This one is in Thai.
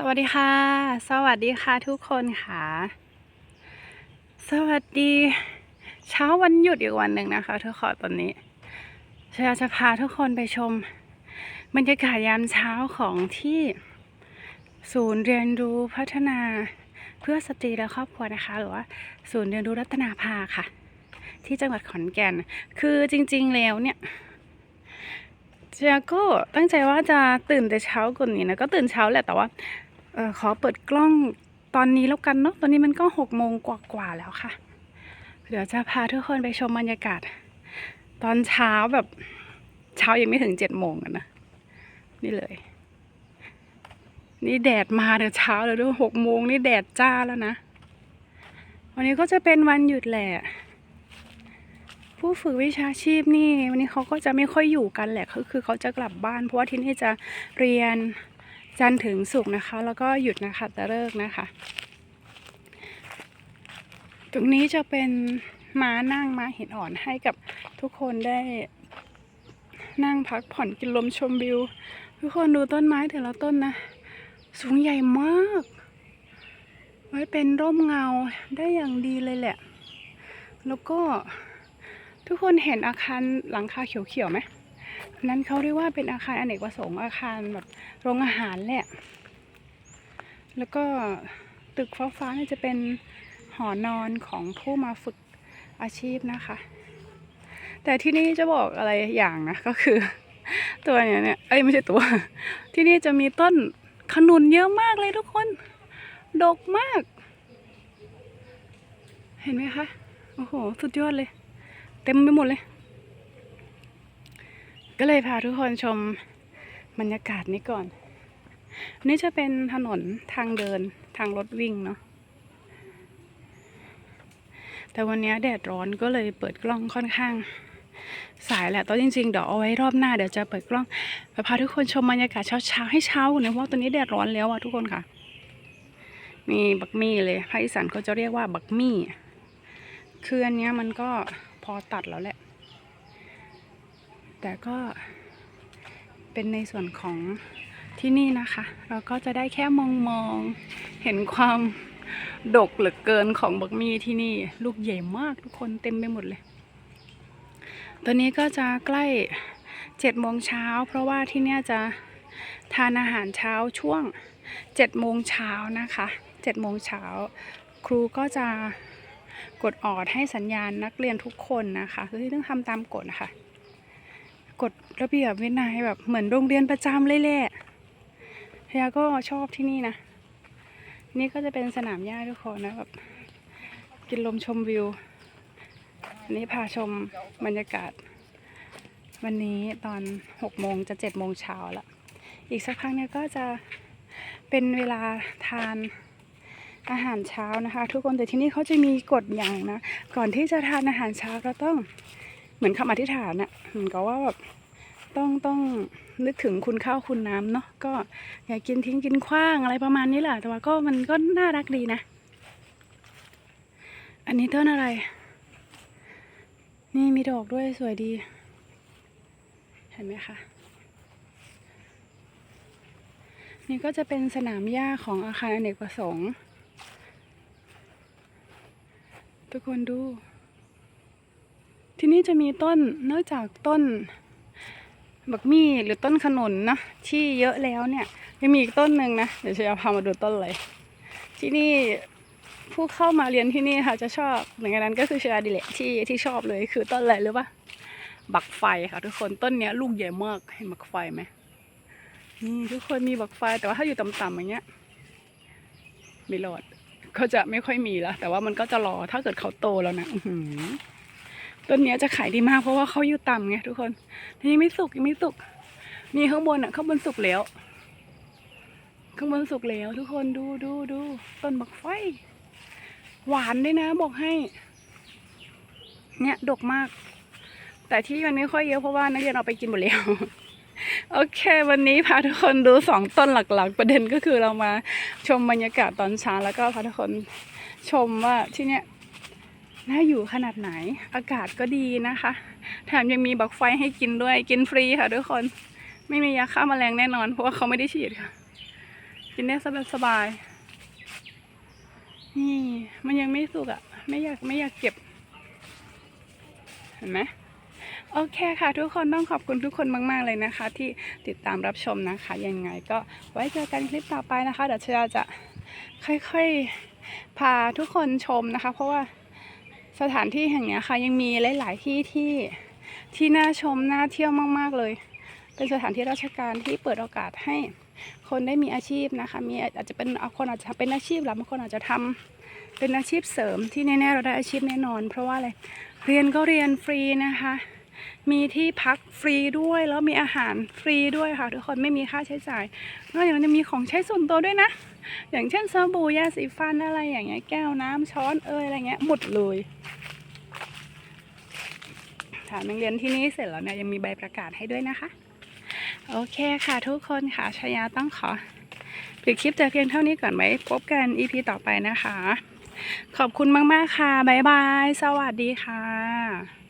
สวัสดีค่ะ สวัสดีค่ะทุกคนค่ะ สวัสดี เช้าวันหยุดอีกวันหนึ่งนะคะทุกคนตอนนี้เชยจะพาทุกคนไปชม บรรยากาศยามเช้าของที่ศูนย์เรียนรู้พัฒนาเพื่อสตรีและครอบครัวนะคะ หรือว่า ศูนย์เรียนรู้รัตนาภาค่ะ ที่จังหวัดขอนแก่น คือจริง ๆ แล้วเนี่ยเจียก็ตั้งใจว่าจะตื่นแต่เช้ากว่านี้นะก็ตื่นเช้าแหละแต่ว่า ออขอเปิดกล้องตอนนี้แล้วกันเนาะ ตอนนี้มันก็หกโมงกว่าๆแล้วค่ะ เดี๋ยวจะพาทุกคนไปชมบรรยากาศ ตอนเช้าแบบเช้ายังไม่ถึงเจ็ดโมงอะนะ นี่เลย นี่แดดมาเดี๋ยวเช้าเลยด้วยหกโมงนี่แดดจ้าแล้วนะ วันนี้ก็จะเป็นวันหยุดแหละ ผู้ฝึกวิชาชีพนี่ วันนี้เขาก็จะไม่ค่อยอยู่กันแหละก็คือเขาจะกลับบ้าน เพราะว่าที่นี่จะเรียน จันทร์ถึงศุกร์นะคะ แล้วก็หยุดนะคะตะเลิกนะคะ ตรงนี้จะเป็นม้านั่งม้าหินอ่อนให้กับทุกคนได้นั่งพักผ่อนกินลมชมวิว ทุกคนดูต้นไม้แต่ละต้นนะ สูงใหญ่มาก ไว้เป็นร่มเงาได้อย่างดีเลยแหละ แล้วก็ทุกคนเห็นอาคารหลังคาเขียวๆไหม นั้นเขาเรียกว่าเป็นอาคารอเนกประสงค์อาคารแบบโรงอาหารแหละ แล้วก็ตึกฟ้าๆนี่จะเป็นหอนอนของผู้มาฝึกอาชีพนะคะ แต่ที่นี่จะบอกอะไรอย่างนะก็คือ ตัวเนี้ยเนี่ยเอ้ยไม่ใช่ตัว ที่นี่จะมีต้นขนุนเยอะมากเลยทุกคน ดกมาก เห็นไหมคะ โอ้โห สุดยอดเลย เต็มไปหมดเลย ก็เลยพาทุกคนชมบรรยากาศนี้ก่อนนี่จะเป็นถนนทางเดินทางรถวิ่งเนาะแต่วันนี้แดดร้อนก็เลยเปิดกล้องค่อนข้าง สายแหละตอนจริงๆเดี๋ยวเอาไว้รอบหน้าเดี๋ยวจะเปิดกล้องไปพาทุกคนชมบรรยากาศเช้าๆให้เช้าก่อนะเพราะว่าตอนนี้แดดร้อนแล้วอะทุกคนค่ะมีบักมี่เลยภาคอีสานก็จะเรียกว่าบักมี่คืออันนี้มันก็พอตัดแล้วแหละ แต่ก็เป็นในส่วนของที่นี่นะคะ เราก็จะได้แค่มองมองเห็นความดกเหลือเกินของบักมี่ที่นี่ ลูกใหญ่มากทุกคนเต็มไปหมดเลยตอนนี้ก็จะใกล้เจ็ดโมงเช้า เพราะว่าที่เนี่ยจะทานอาหารเช้าช่วงเจ็ดโมงเช้านะคะเจ็ดโมงเช้าครูก็จะกดออดให้สัญญาณนักเรียนทุกคนนะคะคือที่ต้องทำตามกฎนะคะ กฎระเบียบวินัยแบบเหมือนโรงเรียนประจำเลยแหละพยาก็ชอบที่นี่นะ นี่ก็จะเป็นสนามหญ้าทุกคนนะแบบกินลมชมวิว อันนี้พาชมบรรยากาศ วันนี้ตอนหกโมงจะเจ็ดโมงเช้าละ อีกสักพักเนี่ยก็จะเป็นเวลาทานอาหารเช้านะคะ ทุกคนแต่ที่นี่เขาจะมีกฎอย่างนะ ก่อนที่จะทานอาหารเช้าเราต้อง เหมือนคำอธิษฐานอะเหมือนกับว่าแบบต้องต้องนึกถึงคุณข้าวคุณน้ำเนาะก็อย่ากินทิ้งกินขว้างอะไรประมาณนี้แหละแต่ว่าก็มันก็น่ารักดีนะ อันนี้ต้นอะไร นี่มีดอกด้วยสวยดี เห็นไหมคะนี่ก็จะเป็นสนามหญ้าของอาคารอเนกประสงค์ ทุกคนดู ที่นี่จะมีต้นนอกจากต้น บักมี่หรือต้นขนุนนะที่เยอะแล้วเนี่ยยังมีอีกต้นหนึ่งนะเดี๋ยวจะพามาดูต้นเลยที่นี่ผู้เข้ามาเรียนที่นี่ค่ะจะชอบหนึ่งในนั้นก็คือเชียร์ดิเลกที่ที่ชอบเลยคือต้นอะไรหรือปะบักไฟค่ะทุกคนต้นเนี้ยลูกใหญ่มากเห็นบักไฟไหมนี่ทุกคนมีบักไฟแต่ว่าถ้าอยู่ต่ำๆอย่างเงี้ยไม่รอดก็จะไม่ค่อยมีแล้วแต่ว่ามันก็จะรอถ้าเกิดเขาโตแล้วนะอื ต้นนี้จะขายดีมากเพราะว่าเขาอยู่ต่ำไงทุกคนยังไม่สุกยังไม่สุก มีข้างบนอะข้างบนสุกแล้ว ข้างบนสุกแล้วทุกคนดูดูดูต้นบักไฟ หวานด้วยนะบอกให้ เนี่ยดกมาก แต่ที่มันไม่ค่อยเยอะเพราะว่านักเรียนเอาไปกินหมดแล้วโอเค วันนี้พาทุกคนดูสองต้นหลักๆ ประเด็นก็คือเรามาชมบรรยากาศตอนเช้าแล้วก็พาทุกคนชมว่าที่เนี้ย น่าอยู่ขนาดไหน อากาศก็ดีนะคะ แถมยังมีบักไฟให้กินด้วย กินฟรีค่ะทุกคน ไม่มียาฆ่าแมลงแน่นอน เพราะว่าเขาไม่ได้ฉีดค่ะ กินได้สบายสบาย นี่ มันยังไม่สุกอะ่ะ ไม่อยากไม่อยากเก็บ เห็นไหมโอเคค่ะ ทุกคนต้องขอบคุณทุกคนมาก ๆ เลยนะคะ ที่ติดตามรับชมนะคะ ยังไงก็ไว้เจอกันคลิปต่อไปนะคะ เดี๋ยวชยาจะค่อย ๆ พาทุกคนชมนะคะ เพราะว่า สถานที่แห่งนี้ค่ะยังมีหลาย ๆ ที่ที่ที่น่าชมน่าเที่ยวมาก ๆ เลย เป็นสถานที่ราชการที่เปิดโอกาสให้คนได้มีอาชีพนะคะ มีอาจจะเป็นคนอาจจะเป็นอาชีพหรือบางคนอาจจะทำเป็นอาชีพเสริมที่แน่ ๆ เราได้อาชีพแน่นอน เพราะว่าอะไร เรียนก็เรียนฟรีนะคะ มีที่พักฟรีด้วยแล้วมีอาหารฟรีด้วยค่ะ ทุกคนไม่มีค่าใช้จ่ายนอกจากนั้นยังมีของใช้ส่วนตัวด้วยนะ อย่างเช่นสบู่ยาสีฟันอะไรอย่างเงี้ยแก้วน้ำช้อนเอยอะไรเงี้ยหมดเลย ถามนักเรียนที่นี่เสร็จแล้วเนี่ยยังมีใบประกาศให้ด้วยนะคะ โอเคค่ะทุกคนค่ะชายาต้องขอปิดคลิปแต่เพียงเท่านี้ก่อนไว้พบกัน EP ต่อไปนะคะ ขอบคุณมาก ๆ ค่ะ บ๊ายบาย สวัสดีค่ะ